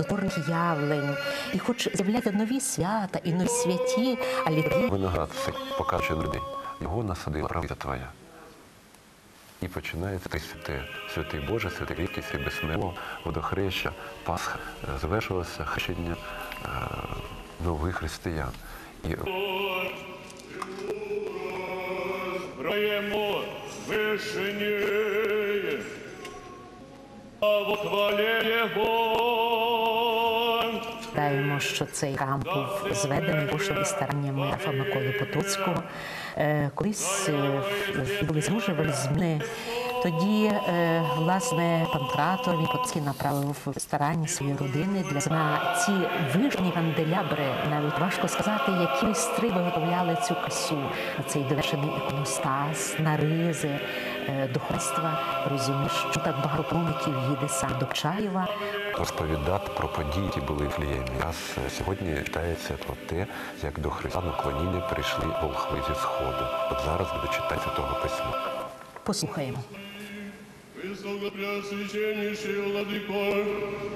чудотворних явлень, і хоч з'являються нові свята і нові святі, а літургія Виноград цей показує людей. Його насадила правда твоя. І починається ти святе, святий Боже, святий рідкий, святий безсмертного, водохреща, Пасха. Е, Завершилося хрещення е, нових християн. І вышине, а во що цей храм був зведений коштом і стараннями Рафа Миколи Потоцького. Е, Колись е, були змужували зміни. Тоді, е, власне, пан Тратор він Потоцький направив старання своєї родини для на ці вишні канделябри. Навіть важко сказати, які майстри виготовляли цю красу, цей довершений іконостас, на ризи, е, духовенства. Розумієш, що так багато промиків їде сам до Чаєва. розповідати про події, які були в Фліємі. Нас е, сьогодні читається про те, як до Христа на клоніння прийшли волхви зі сходу. От зараз буде читати того письма. Послухаємо. Высокопреосвященнейший владыко,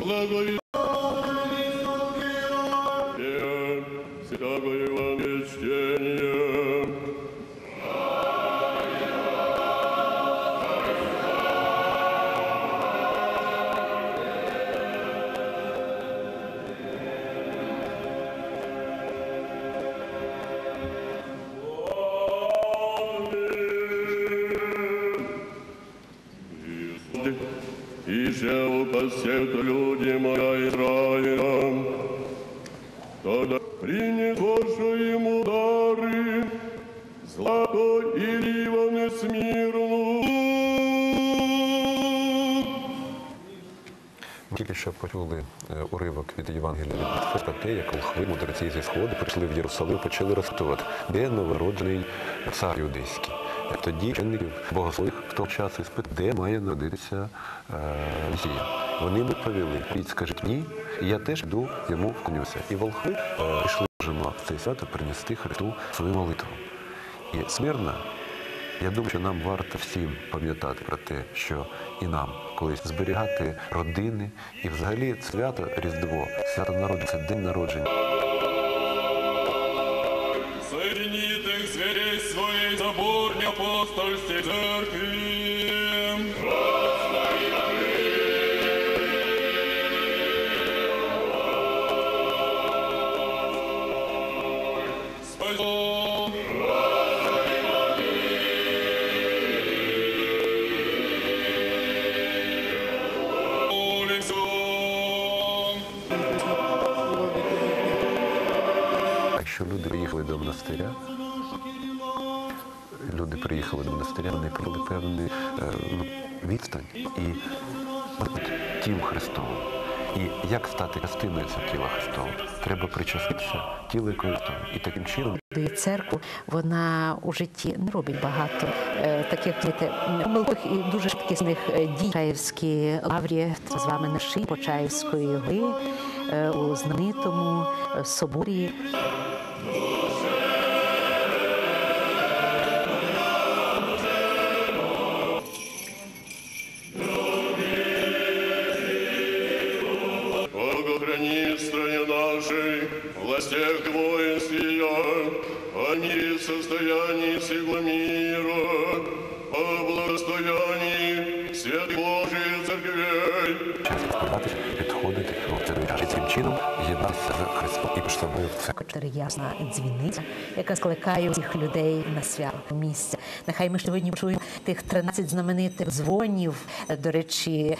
благовестие Святого упасет люди моя Израиля, тогда принесошу ему дары, злато и ливаны тільки що почули е, уривок від Євангелія від те, як волхви мудреці зі сходу прийшли в Єрусалим, почали розпитувати, де новороджений цар юдейський. Тоді вчеників богослових в той час іспит, де має народитися е, Месія. Вони відповіли, «Ідіть, скажіть ні, я теж йду йому вклонюся. І волхви е, прийшли жимо в цей свято принести Христу свою молитву. І смирна я думаю, що нам варто всім пам'ятати про те, що і нам колись зберігати родини, і взагалі свято Різдво, свято народження, це день народження. Соединитых зверей своей соборне апостольской церкви. Монастиря, люди приїхали до монастиря, вони провели певну е, ну, відстань і тіл Христового. І як стати частиною цього тіла Христового? Треба причаститися тілу Христового. І таким чином церкву вона у житті не робить багато е, таких помилкових і дуже швидкісних е, дій. Почаївські лаврі з вами на шиї Почаївської гори е, у знаменитому е, соборі. нашей, властях воинств ее, о мире состоянии всего мира, о благостоянии святых Божьих церквей, співатися, підходити, і Цим чином єднатися з Христом і між собою в церкві. Ясна дзвіниця, яка скликає всіх людей на свято місця. Нехай ми сьогодні чуємо тих 13 знаменитих дзвонів, е, до речі,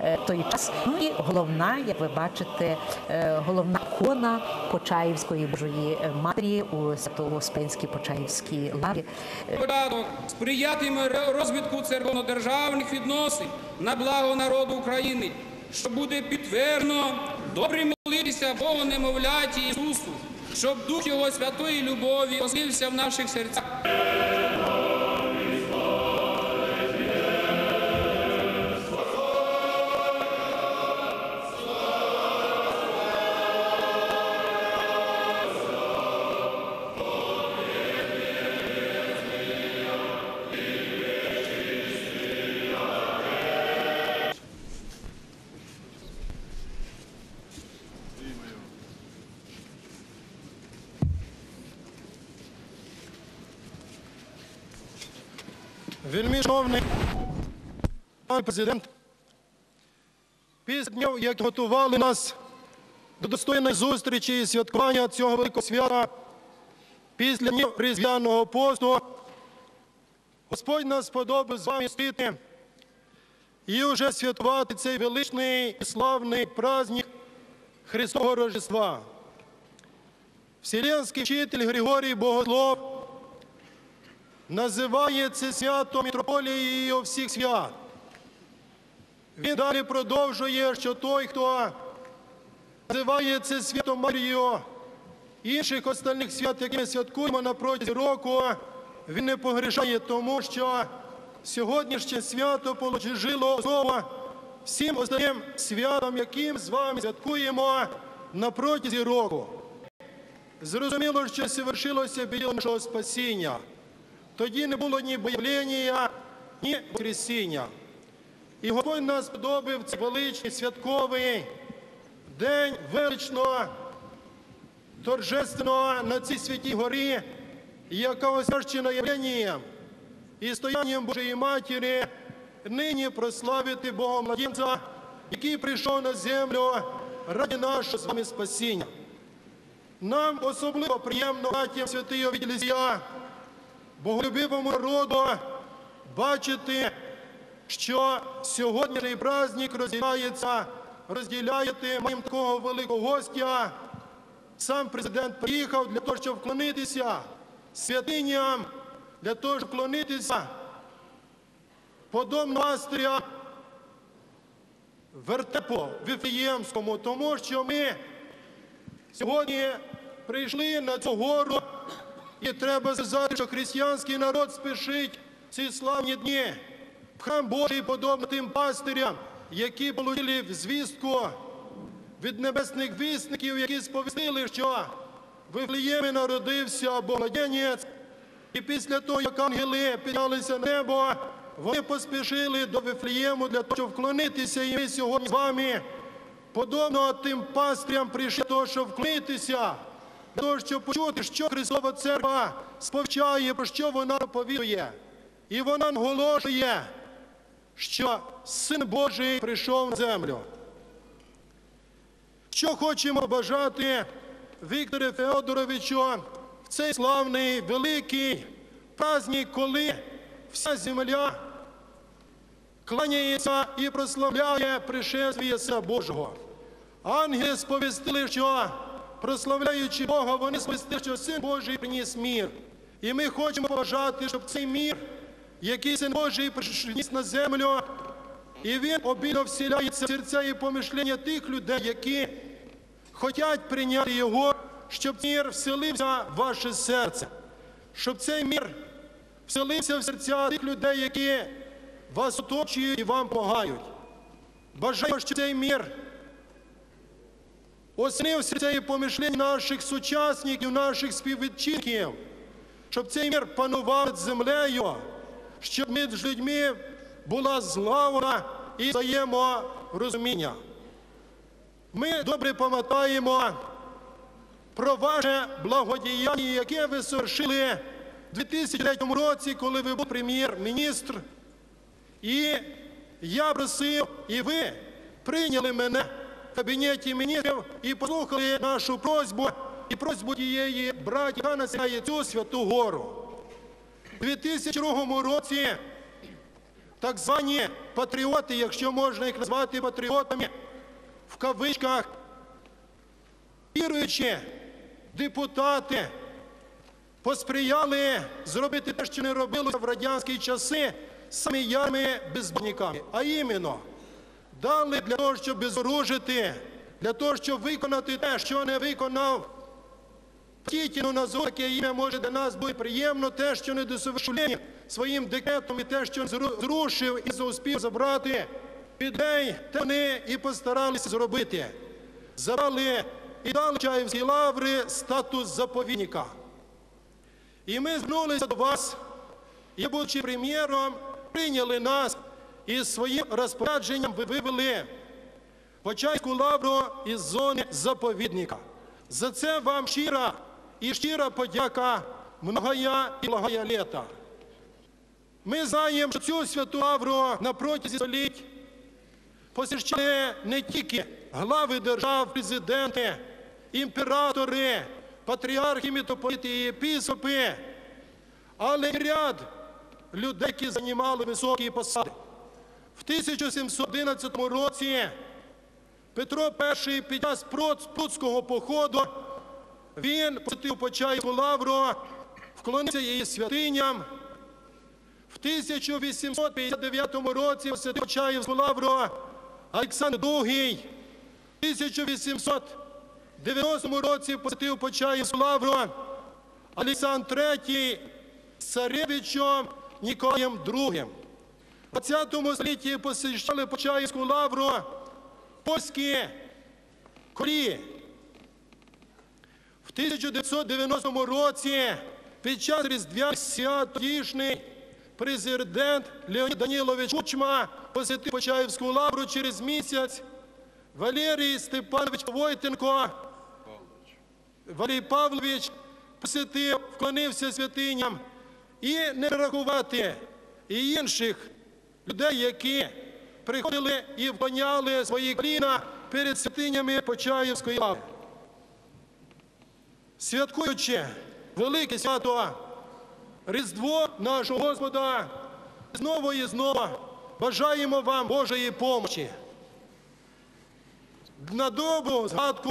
е, той час. Ну і головна, як ви бачите, е, головна ікона Почаївської Божої Матері у Свято-Успенській Почаївській лаві. порядок сприятиме розвитку церковно-державних відносин на благо народу України, що буде підтверджено добрим молитися Богу немовляті Ісусу, щоб дух Його святої любові оселився в наших серцях. Вельмишановний пан президент, після днів, як готували нас до достойної зустрічі і святкування цього великого свята, після днів різдвяного посту, Господь нас сподобав з вами спіти і вже святкувати цей величний і славний праздник Христового Рождества. Вселенський вчитель Григорій Богослов називає це свято мітрополією всіх свят. Він далі продовжує, що той, хто називає це свято Марією інших остальних свят, які ми святкуємо на протязі року, він не погрішає, тому що сьогоднішнє свято положило основу всім останнім святам, яким з вами святкуємо на протязі року. Зрозуміло, що совершилося біля нашого спасіння. Тоді не було ні боявлення, ні воскресіння. І Господь нас подобив цей величний святковий день величного, торжественного на цій святій горі, яка освящена явленням і стоянням Божої Матері, нині прославити Бога младенця, який прийшов на землю ради нашого з вами спасіння. Нам особливо приємно, братям святий Овіділізія, боголюбивому народу, бачити, що сьогоднішній праздник розділяється, розділяєте маємо такого великого гостя. Сам президент приїхав для того, щоб вклонитися святиням, для того, щоб вклонитися подобно пастиря вертепу Вифіємському, тому що ми сьогодні прийшли на цю гору, і треба сказати, що християнський народ спішить в ці славні дні. В храм Божий, подобно тим пастирям, які отримали звістку від небесних вісників, які сповістили, що в Вифлеємі народився Богладенець, і після того, як ангели піднялися на небо, вони поспішили до Вифлеєму для того, щоб вклонитися, і ми сьогодні з вами, подобно тим пастирям, прийшли для того, щоб вклонитися, для того, щоб почути, що Христова Церква сповчає, про що вона проповідує. І вона наголошує, що Син Божий прийшов на землю. Що хочемо бажати Віктору Феодоровичу в цей славний великий праздник, коли вся земля кланяється і прославляє пришествие Сина Божого. Ангели сповістили, що прославляючи Бога, вони сповістили, що Син Божий приніс мір. І ми хочемо побажати, щоб цей мір, який Син Божий приніс на землю, і він обідно вселяється в серця і помишлення тих людей, які хочуть прийняти його, щоб мір вселився в ваше серце, щоб цей мір вселився в серця тих людей, які вас оточують і вам допомагають. Бажаю, щоб цей мір оснив серця і помишлення наших сучасників, наших співвідчинків, щоб цей мір панував над землею, щоб між людьми була злагода і взаєморозуміння. Ми добре пам'ятаємо про ваше благодіяння, яке ви совершили у 2003 році, коли ви був прем'єр-міністр. І я просив, і ви прийняли мене кабінеті міністрів і послухали нашу просьбу і просьбу тієї браті, насягає цю святу гору. У 2002 році так звані патріоти, якщо можна їх назвати патріотами, в кавичках, віруючі депутати посприяли зробити те, що не робилося в радянські часи самі ярими безбожниками. А іменно, дали для того, щоб безоружити, для того, щоб виконати те, що не виконав Тітіну назву, яке ім'я може для нас бути приємно, те, що не досовершив своїм декретом і те, що зрушив і зауспів забрати людей, те вони і постаралися зробити. Забрали і дали Чаївській лаври статус заповідника. І ми звернулися до вас, і, будучи прем'єром, прийняли нас і своїм розпорядженням ви вивели Почайську лавру із зони заповідника. За це вам щира і щира подяка многая і благая літа. Ми знаємо, що цю святу Лавру на протязі століть посіщали не тільки глави держав, президенти, імператори, патріархи, митрополити і єпископи, але й ряд людей, які займали високі посади. В 1711 році Петро І під час Пруцького походу він посетив Почаївську лавру, вклонився її святиням. В 1859 році посетив Почаївську лавру Олександр II. В 1890 році посетив Почаївську лавру Олександр III царевичем Ніколаєм II. В 20 столітті посещали Почаївську лавру польські корі. В 1990 році під час свят тодішній президент Леонід Данілович Кучма посетив Почаївську лавру через місяць. Валерій Степанович Войтенко, Валерій Павлович посетив, вклонився святиням і не рахувати і інших людей, які приходили і вклоняли свої коліна перед святинями Почаївської лаври. Святкуючи велике свято Різдво нашого Господа, знову і знову бажаємо вам Божої помочі. На добру згадку,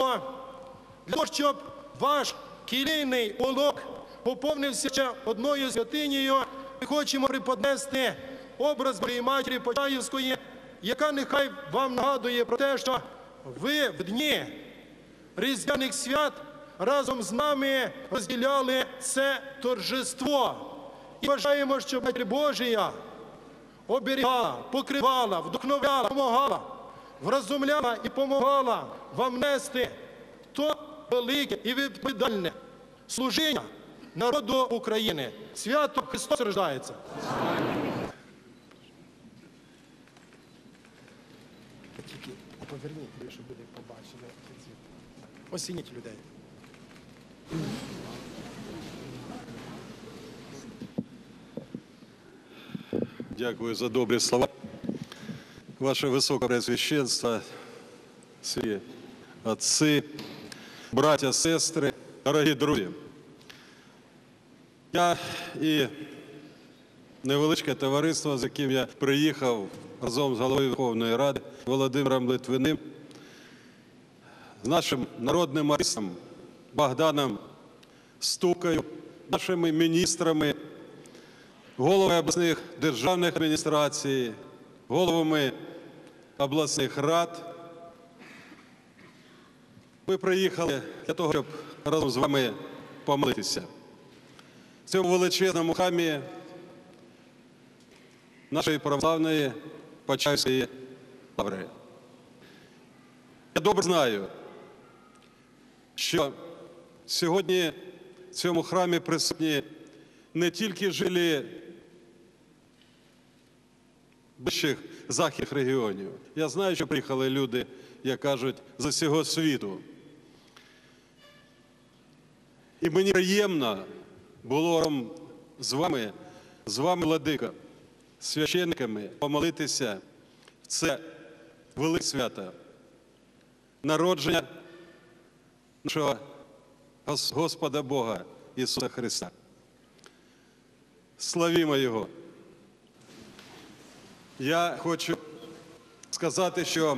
для того, щоб ваш кілійний улок поповнився ще одною святинею, ми хочемо преподнести образ Божої Матері Почаївської, яка нехай вам нагадує про те, що ви в дні Різдвяних свят разом з нами розділяли це торжество. І бажаємо, щоб Матір Божія оберігала, покривала, вдохновляла, допомагала, вразумляла і допомагала вам нести то велике і відповідальне служіння народу України. Свято Христос рождається. Тільки поверніть, щоб люди побачили. Осініть людей. Дякую за добрі слова. Ваше Високопреосвященство, свої отці, браття, сестри, дорогі друзі. Я і невеличке товариство, з яким я приїхав разом з головою Верховної Ради Володимиром Литвиним, з нашим народним артистом Богданом Стукою, нашими міністрами, головами обласних державних адміністрацій, головами обласних рад. Ми приїхали для того, щоб разом з вами помолитися. В цьому величезному храмі нашої православної Почаївської лаври. Я добре знаю, що сьогодні в цьому храмі присутні не тільки жилі ближчих західних регіонів. Я знаю, що приїхали люди, як кажуть, з усього світу. І мені приємно було з вами, з вами, владика, священниками, помолитися в це велике свято, народження нашого Господа Бога Ісуса Христа. Славімо Його! Я хочу сказати, що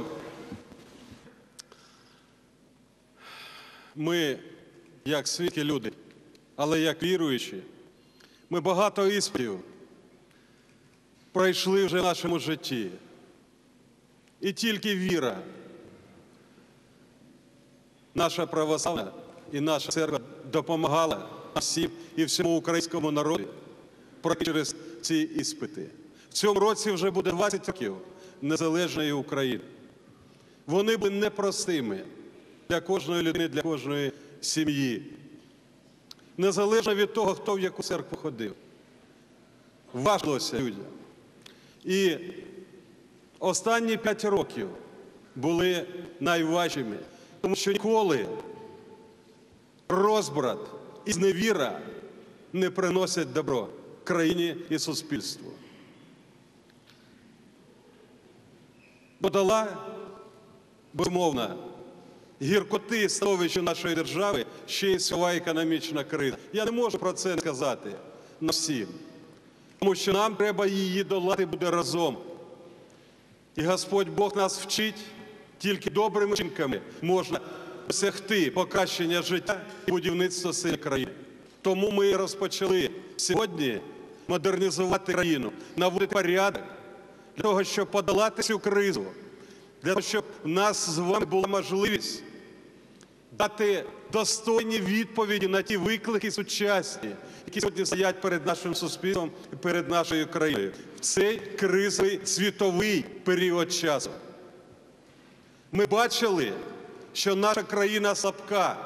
ми, як світлі люди, але як віруючі, ми багато іспитів пройшли вже в нашому житті. І тільки віра, наша православна і наша церква допомагала всім і всьому українському народу пройти через ці іспити. В цьому році вже буде 20 років незалежної України. Вони були непростими для кожної людини, для кожної сім'ї. Незалежно від того, хто в яку церкву ходив. Важилося людям. І останні 5 років були найважчими, тому що ніколи розбрат і зневіра не приносять добро. країні і суспільству. Подала, безумовно, гіркоти становища нашої держави ще й світова економічна криза. Я не можу про це сказати на всім, тому що нам треба її долати буде разом. І Господь Бог нас вчить, тільки добрими вчинками можна досягти покращення життя і будівництва сильної країни. Тому ми розпочали сьогодні модернізувати країну, наводити порядок для того, щоб подолати цю кризу, для того, щоб в нас з вами була можливість дати достойні відповіді на ті виклики сучасні, які сьогодні стоять перед нашим суспільством і перед нашою країною цей кризовий світовий період часу. Ми бачили, що наша країна слабка,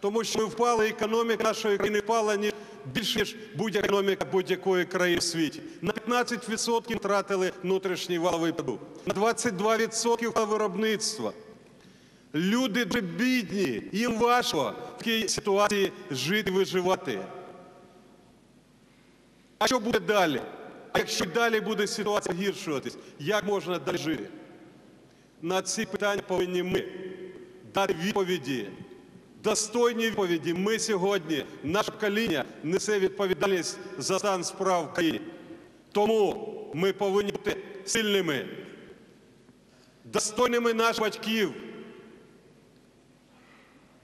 тому що ми впали, економіка нашої країни впала ні більше, ніж будь-яка економіка будь-якої країни в світі. На 15% втратили внутрішній валовий продукт, на 22% впало виробництво. Люди дуже бідні, їм важко в такій ситуації жити, виживати. А що буде далі? А якщо далі буде ситуація гіршуватись, як можна далі жити? На ці питання повинні ми дати відповіді, достойні відповіді. Ми сьогодні, наше покоління, несе відповідальність за стан справ в країні. Тому ми повинні бути сильними, достойними наших батьків,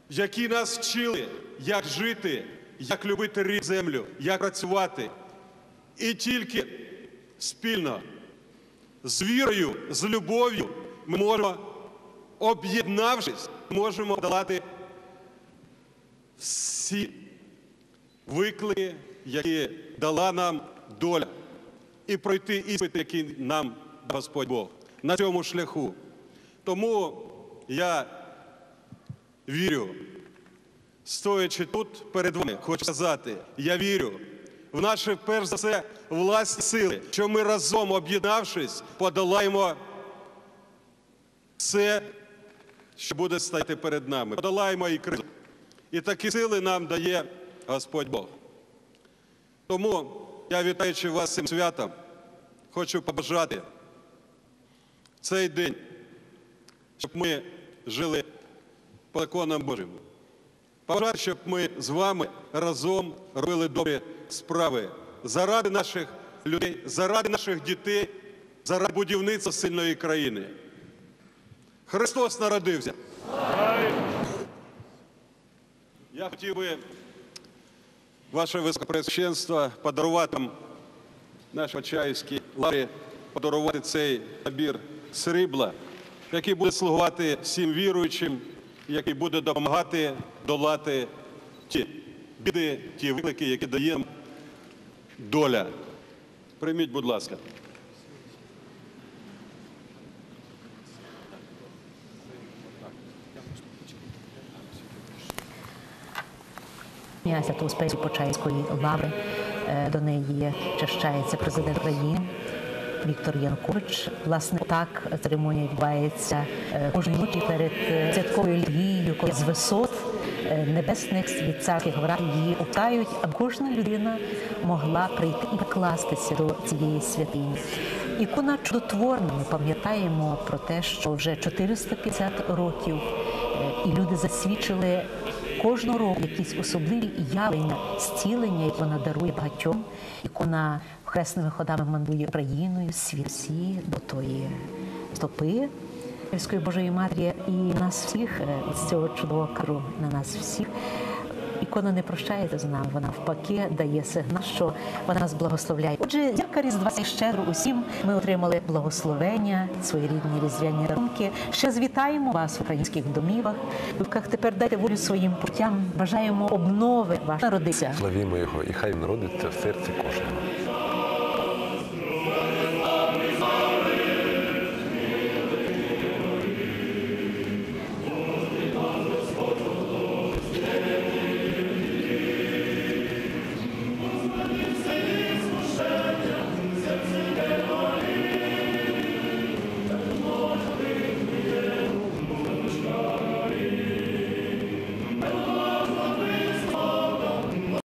які нас вчили, як жити, як любити рід землю, як працювати. І тільки спільно з вірою, з любов'ю ми можемо, об'єднавшись, можемо долати всі виклики, які дала нам доля, і пройти іспит, який нам дав Господь Бог на цьому шляху. Тому я вірю, стоячи тут перед вами, хочу сказати, я вірю в наші, перш за все, власні сили, що ми разом об'єднавшись, подолаємо все, що буде стояти перед нами. Подолаємо і кризу. І такі сили нам дає Господь Бог. Тому я, вітаючи вас цим святом, хочу побажати цей день, щоб ми жили по законам Божим. Побажати, щоб ми з вами разом робили добрі справи заради наших людей, заради наших дітей, заради будівництва сильної країни. Христос народився. Я хотів би, ваше високопресвященство, подарувати вам нашій Почаївській лаврі, подарувати цей набір срібла, який буде слугувати всім віруючим, який буде допомагати долати ті біди, ті виклики, які дає нам доля. Прийміть, будь ласка. Святого Спейсу Почаївської лави. Е, До неї чащається президент країни Віктор Янукович. Власне, так церемонія відбувається е, кожної ночі перед е, святковою літургією, коли з висот е, небесних від царських врат її оптають, аби кожна людина могла прийти і покластися до цієї святині. Ікона чудотворна. Ми пам'ятаємо про те, що вже 450 років і люди засвідчили кожного року якісь особливі явлення, зцілення, як вона дарує багатьом. Ікона хресними ходами мандує Україною, світ до тої стопи Божої Матері і нас всіх е, з цього чудового кару на нас всіх. Ікона не прощається з нами, вона впаки дає сигнал, що вона нас благословляє. Отже, дяка Різдва щедро усім ми отримали благословення, свої рідні різдвяні дарунки. Ще звітаємо вас в українських домівах. Тепер дайте волю своїм путям. Бажаємо обнови ваш народиться. Славімо його, і хай народиться в серці кожного.